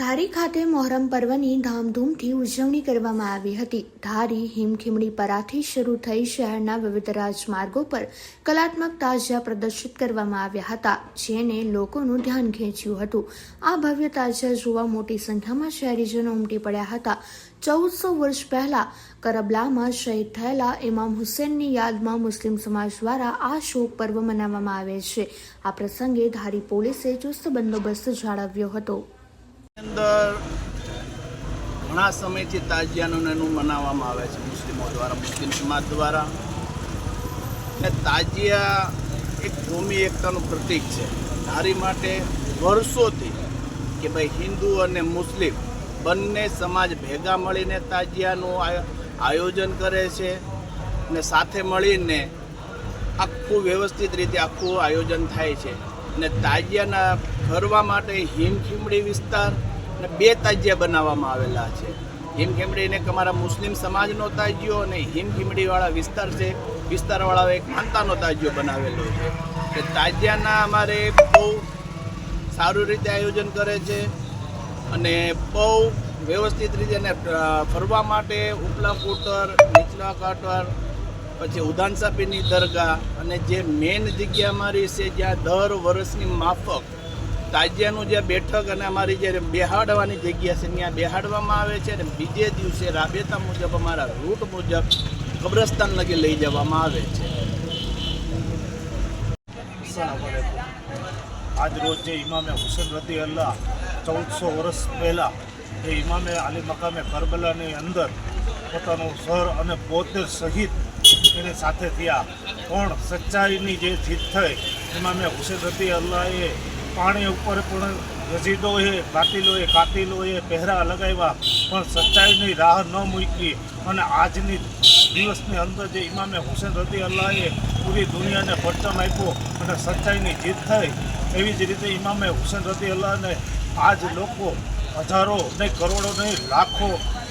ધારી ખાતે મોહરમ પર્વની ધામધૂમથી ઉજવણી કરવામાં આવી હતી. ધારી હિમખીમડી પરાથી શરૂ થઈ શહેરના વિવિધ રાજમાર્ગો પર કલાત્મક તાજિયા પ્રદર્શિત કરવામાં આવ્યા હતા, જેને લોકોનું ધ્યાન ખેંચ્યું હતું. આ ભવ્ય તાજિયા જોવા મોટી સંખ્યામાં શહેરીજનો ઉમટી પડ્યા હતા. ચૌદસો વર્ષ પહેલા કરબલામાં શહીદ થયેલા ઇમામ હુસેનની યાદમાં મુસ્લિમ સમાજ દ્વારા આ શોક પર્વ મનાવવામાં આવે છે. આ પ્રસંગે ધારી પોલીસે ચુસ્ત બંદોબસ્ત જાળવ્યો હતો. અંદર ઘણા સમયથી તાજિયાનું એનું મનાવવામાં આવે છે મુસ્લિમો દ્વારા, મુસ્લિમ સમાજ દ્વારા. ને તાજિયા એક ભૂમિ એકતાનું પ્રતીક છે. નારી માટે વર્ષોથી કે ભાઈ હિન્દુ અને મુસ્લિમ બંને સમાજ ભેગા મળીને તાજિયાનું આયો- આયોજન કરે છે ને સાથે મળીને આખું વ્યવસ્થિત રીતે આખું આયોજન થાય છે. ને તાજિયાના ફરવા માટે હિમખીમડી વિસ્તાર ને બે તાજિયા બનાવવામાં આવેલા છે. હિમખીમડીને એક અમારા મુસ્લિમ સમાજનો તાજિયો અને હિમખીમડીવાળા વિસ્તાર છે. વિસ્તારવાળા એક માનતાનો તાજિયો બનાવેલો છે. તે તાજિયાના અમારે બહુ સારું રીતે આયોજન કરે છે અને બહુ વ્યવસ્થિત રીતે એને ફરવા માટે ઉપલા કુટર નીચલા કાટર પછી ઉદાન સાપીની દરગાહ અને જે મેઇન જગ્યા અમારી છે જ્યાં દર વર્ષની માફક તાજિયાનું જે બેઠક અને અમારી જે બેહાડવાની જગ્યા છે, ત્યાં બેહાડવામાં આવે છે અને બીજે દિવસે રાબેતા મુજબ અમારા રૂટ મુજબ કબ્રસ્તાન લગી લઈ જવામાં આવે છે. આજ રોજ જે ઇમામે હુસેન રદી અલ્લાહ ચૌદસો વર્ષ પહેલાં જે ઇમામે અલી મકામે કરબલાની અંદર પોતાનું સર અને પોતે સહિત એની સાથે થયા. પણ સચ્ચાઈની જે જીત થઈ ઇમામે હુસેન રદી અલ્લાહએ પાણી ઉપર પણ રજીદોએ કાતિલોએ કાતિલોએ પહેરા લગાવ્યા. પણ સચ્ચાઈની રાહ ન મૂકી અને આજની દિવસની અંદર જે ઇમામે હુસેન રદી અલ્લાહે પૂરી દુનિયાને પરચમ આપ્યો અને સચ્ચાઈની જીત થઈ, એવી જ રીતે ઇમામે હુસેન રદી અલ્લાહને આજ લોકો હજારો નહીં કરોડો નહીં લાખો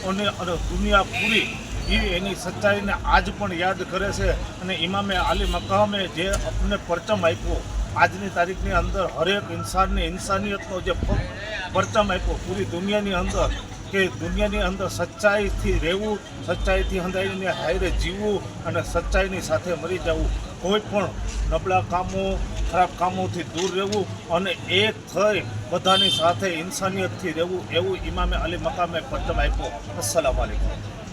અને દુનિયા પૂરી એ એની સચ્ચાઈને આજ પણ યાદ કરે છે અને ઇમામે આલી મકામે જે અપને પરચમ આપ્યો, આજની તારીખની અંદર હરેક ઇન્સાનની ઇન્સાનિયતનો જે પરચમ આપ્યો, પૂરી દુનિયાની અંદર કે દુનિયાની અંદર સચ્ચાઈથી રહેવું, સચ્ચાઈથી હંધાઈને હાયરે જીવવું અને સચ્ચાઈની સાથે મરી જવું. કોઈ પણ નબળા કામો, ખરાબ કામોથી દૂર રહેવું અને એક થઈ બધાની સાથે ઇન્સાનિયતથી રહેવું એવું ઇમામે અલી મકામે પરચમ આપ્યો. અસલામ આલેકુમ